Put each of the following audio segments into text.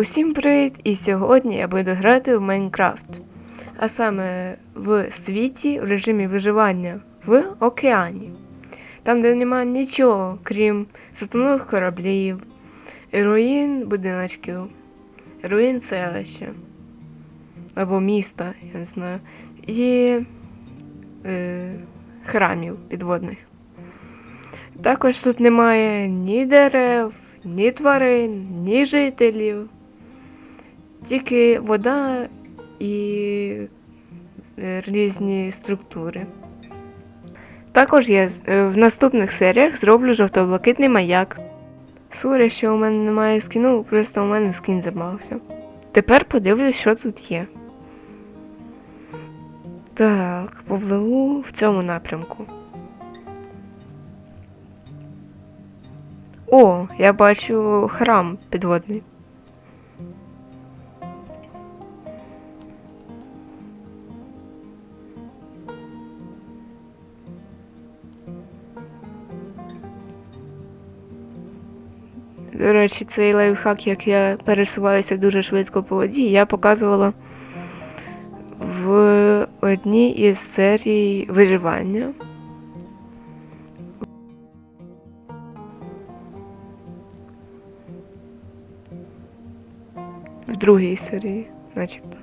Усім привіт! І сьогодні я буду грати в Майнкрафт. А саме в світі в режимі виживання в океані. Там, де немає нічого, крім затонулих кораблів, руїн будиночків, руїн селища або міста, я не знаю, і е, храмів підводних. Також тут немає ні дерев, ні тварин, ні жителів. Тільки вода і е, різні структури. Також я е, в наступних серіях зроблю жовто-блакитний маяк. Сорі, що у мене немає скіну, просто у мене скін забавився. Тепер подивлюсь, що тут є. Так, попливу в цьому напрямку. О, я бачу храм підводний. До речі, цей лайфхак, як я пересуваюся дуже швидко по воді, я показувала в одній із серій виживання. В другій серії, начебто.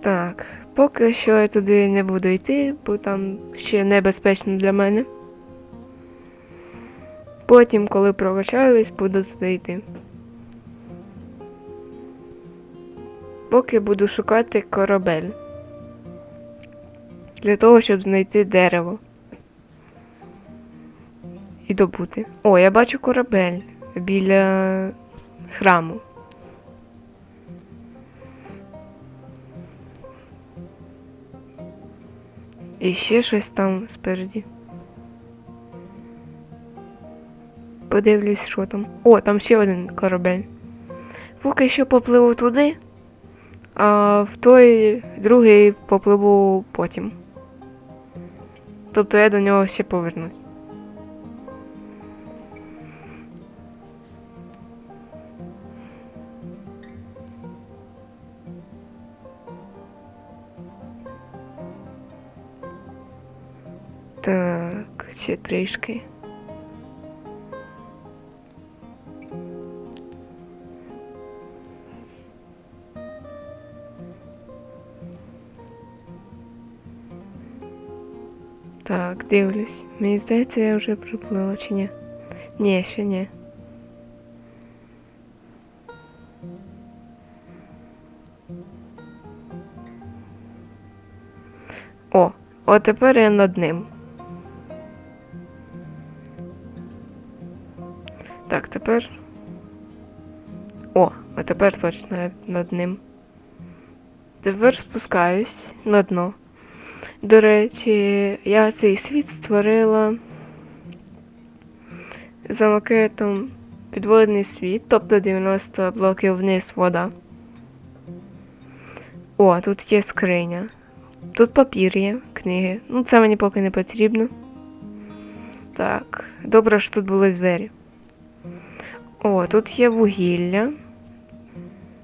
Так, поки що я туди не буду йти, бо там ще небезпечно для мене. Потім, коли прокачаюсь, буду туди йти. Поки буду шукати корабель. Для того, щоб знайти дерево. І добути. О, я бачу корабель біля храму. І ще щось там спереді. Подивлюсь, що там. О, там ще один корабель. Поки що попливу туди, а в той другий попливу потім. Тобто я до нього ще повернусь. Так, ще трішки. Дивлюсь. Мені здається, я вже приплила чи ні? Ні, ще ні. О, от тепер я над ним. Так, тепер. О, а тепер точно над ним. Тепер спускаюсь на дно. До речі, я цей світ створила за макетом підводний світ, тобто 90 блоків вниз вода. О, тут є скриня. Тут папір є, книги. Ну, це мені поки не потрібно. Так, добре, що тут були двері. О, тут є вугілля.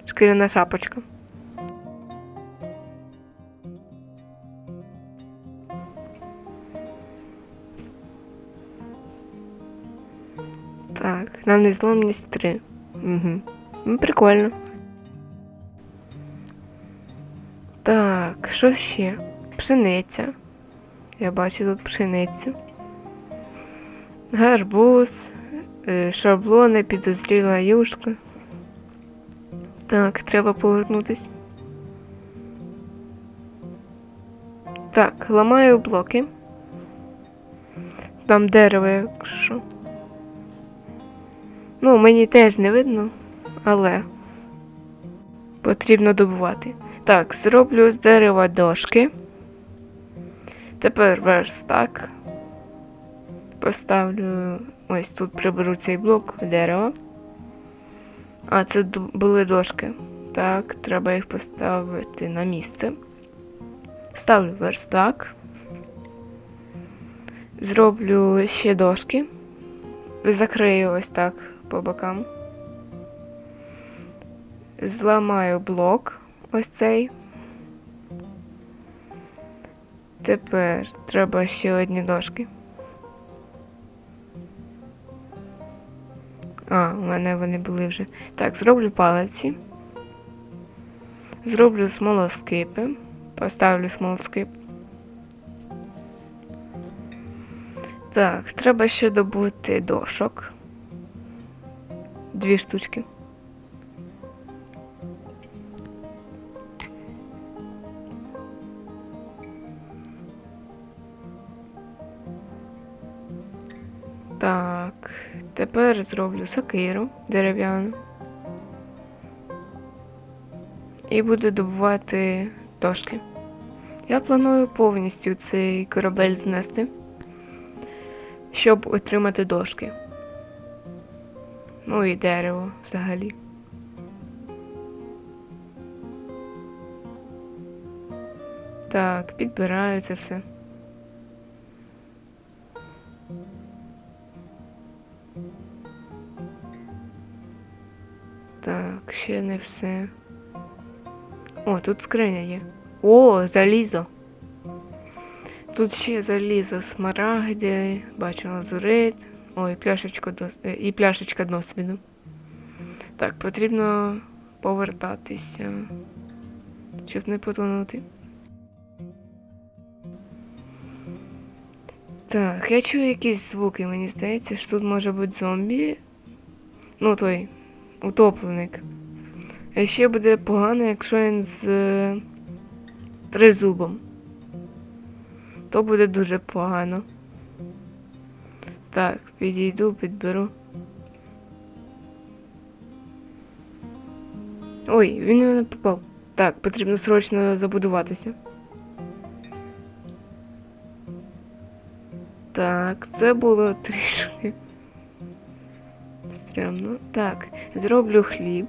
Шкіряна шапочка. На незламність 3. Угу. Ну, прикольно. Так, що ще? Пшениця. Я бачу тут пшеницю. Гарбуз, е, шаблони, підозріла юшка. Так, треба повернутись. Так, ламаю блоки. Там дерево, якщо. Ну, мені теж не видно, але потрібно добувати. Так, зроблю з дерева дошки. Тепер верстак. Поставлю ось тут приберу цей блок дерева. А, це були дошки. Так, треба їх поставити на місце. Ставлю верстак. Зроблю ще дошки. Закрию ось так по бокам. Зламаю блок ось цей. Тепер треба ще одні дошки. А, у мене вони були вже. Так, зроблю палиці. Зроблю смолоскипи. Поставлю смолоскип. Так, треба ще добути дошок. Дві штучки. Так, тепер зроблю сокиру дерев'яну. І буду добувати дошки. Я планую повністю цей корабель знести, щоб отримати дошки. Ну і дерево взагалі. Так, підбираю це все. Так, ще не все. О, тут скриня є. О, залізо. Тут ще залізо, смарагди, бачу лазурит. Ой, пляшечка е, і пляшечка досвіду. Так, потрібно повертатися, щоб не потонути. Так, я чую якісь звуки, мені здається, що тут може бути зомбі. Ну той, утопленик. А ще буде погано, якщо він з е, тризубом. То буде дуже погано. Так, підійду, підберу. Ой, він мене попав. Так, потрібно срочно забудуватися. Так, це було трішки. Стрімно. Так, зроблю хліб.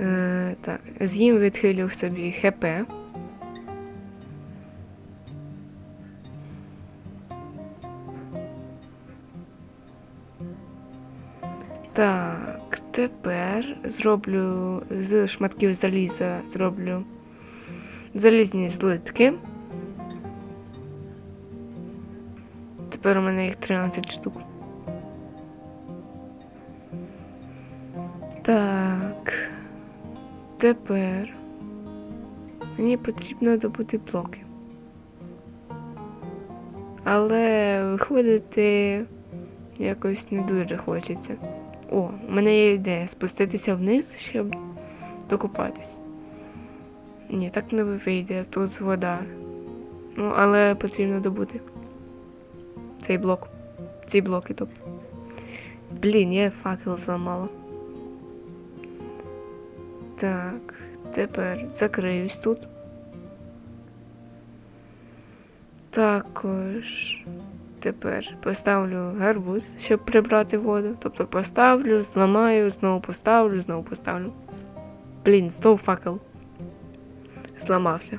Е, так, з'їм відхилю собі ХП. Тепер зроблю з шматків заліза зроблю залізні злитки. Тепер у мене їх 13 штук. Так. Тепер мені потрібно добути блоки. Але виходити якось не дуже хочеться. О, у мене є ідея спуститися вниз, щоб докупатись. Ні, так не вийде, тут вода. Ну, але потрібно добути цей блок. Ці блоки, тобто. Блін, я факел зламала. Так, тепер закриюсь тут. Також тепер поставлю гарбуз, щоб прибрати воду. Тобто поставлю, зламаю, знову поставлю, знову поставлю. Блін, знову факел. Зламався.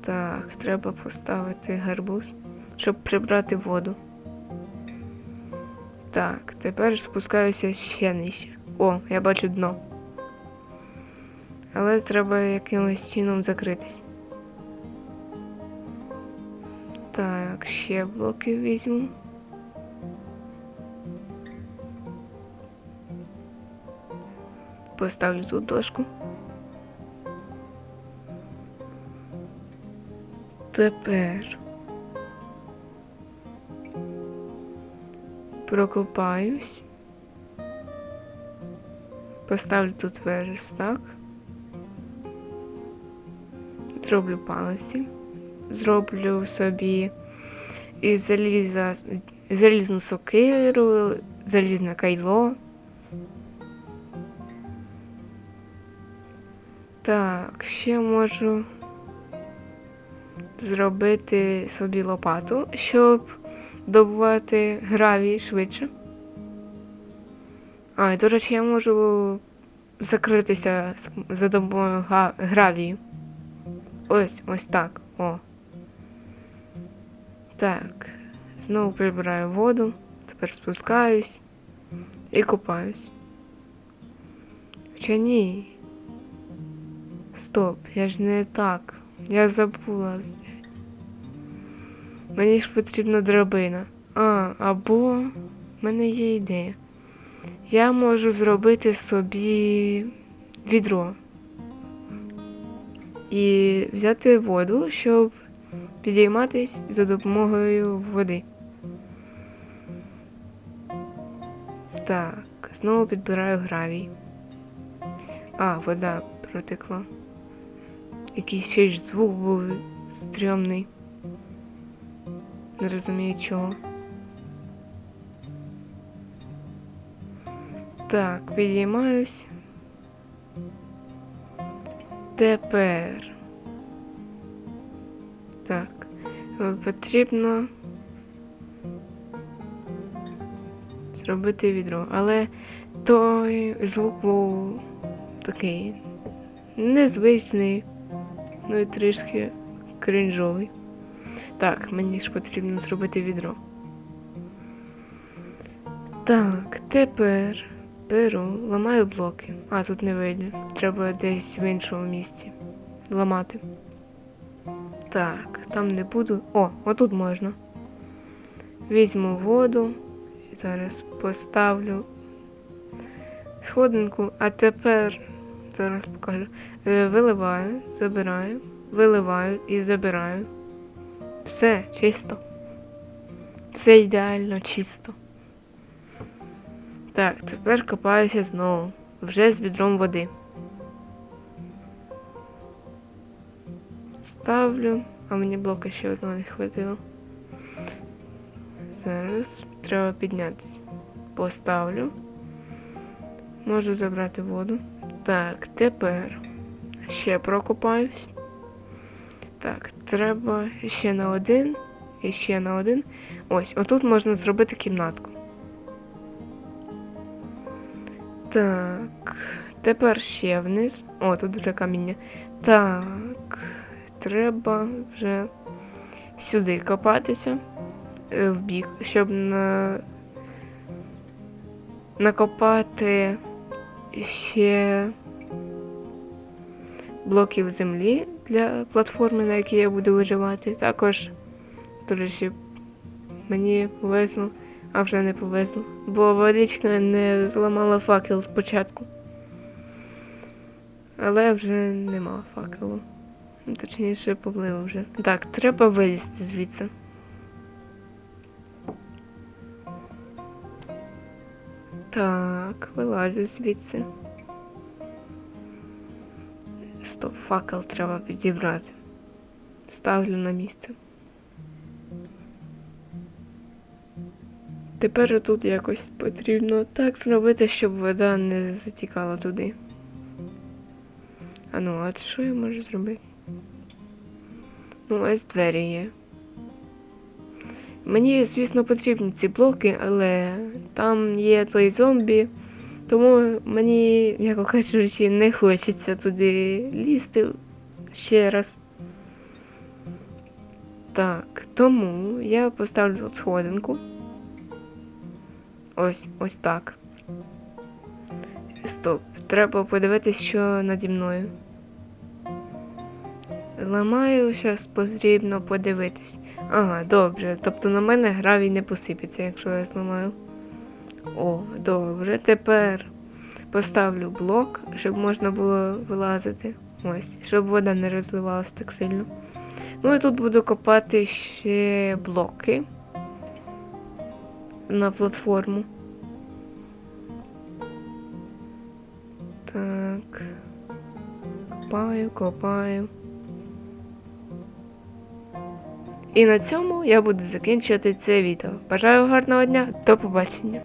Так, треба поставити гарбуз, щоб прибрати воду. Так, тепер спускаюся ще нижче. О, я бачу дно. Але треба якимось чином закритись. Ще блоки візьму. Поставлю тут дошку. Тепер прокопаюсь. Поставлю тут верстак. Зроблю палиці. Зроблю собі із заліза залізну сокиру, залізне кайло. Так, ще можу зробити собі лопату, щоб добувати гравій швидше. А, і, до речі, я можу закритися за допомогою гравію. Ось, ось так. О. Так, знову прибираю воду, тепер спускаюсь і купаюсь. Хоча ні. Стоп, я ж не так. Я забула. Мені ж потрібна драбина. А, або в мене є ідея. Я можу зробити собі відро і взяти воду, щоб підійматись за допомогою води. Так, знову підбираю гравій. А, вода протекла. Якийсь ще ж звук був стрьомний. Не розумію чого. Так, підіймаюсь. Тепер. Потрібно зробити відро. Але той звук був такий незвичний, ну і трішки кринжовий. Так, мені ж потрібно зробити відро. Так, тепер беру, ламаю блоки. А, тут не вийде. Треба десь в іншому місці ламати. Так, там не буду. О, отут можна. Візьму воду і зараз поставлю сходинку, а тепер зараз покажу. Е, Виливаю, забираю, виливаю і забираю. Все чисто. Все ідеально чисто. Так, тепер копаюся знову. Вже з відром води. Ставлю, а мені блока ще одного не хватило. Зараз треба піднятися. Поставлю. Можу забрати воду. Так, тепер ще прокопаюсь. Так, треба ще на один і ще на один. Ось, отут можна зробити кімнатку. Так, тепер ще вниз. О, тут вже каміння. Так, треба вже сюди копатися е, в бік, щоб на... накопати ще блоків землі для платформи, на якій я буду виживати. Також, до речі, мені повезло, а вже не повезло, бо водичка не зламала факел спочатку. Але вже нема факелу. Точніше, поплив вже. Так, треба вилізти звідси. Так, вилазю звідси. Стоп, факел треба підібрати. Ставлю на місце. Тепер тут якось потрібно так зробити, щоб вода не затікала туди. А ну, а що я можу зробити? Ну, ось двері є. Мені, звісно, потрібні ці блоки, але там є той зомбі, тому мені, як кажучи, не хочеться туди лізти ще раз. Так, тому я поставлю тут сходинку. Ось, ось так. Стоп. Треба подивитись, що наді мною. Ламаю, зараз потрібно подивитись. Ага, добре. Тобто на мене гравій не посипеться, якщо я зламаю. О, добре. Тепер поставлю блок, щоб можна було вилазити. Ось, щоб вода не розливалась так сильно. Ну і тут буду копати ще блоки на платформу. Так. Копаю, копаю. І на цьому я буду закінчувати це відео. Бажаю гарного дня, до побачення!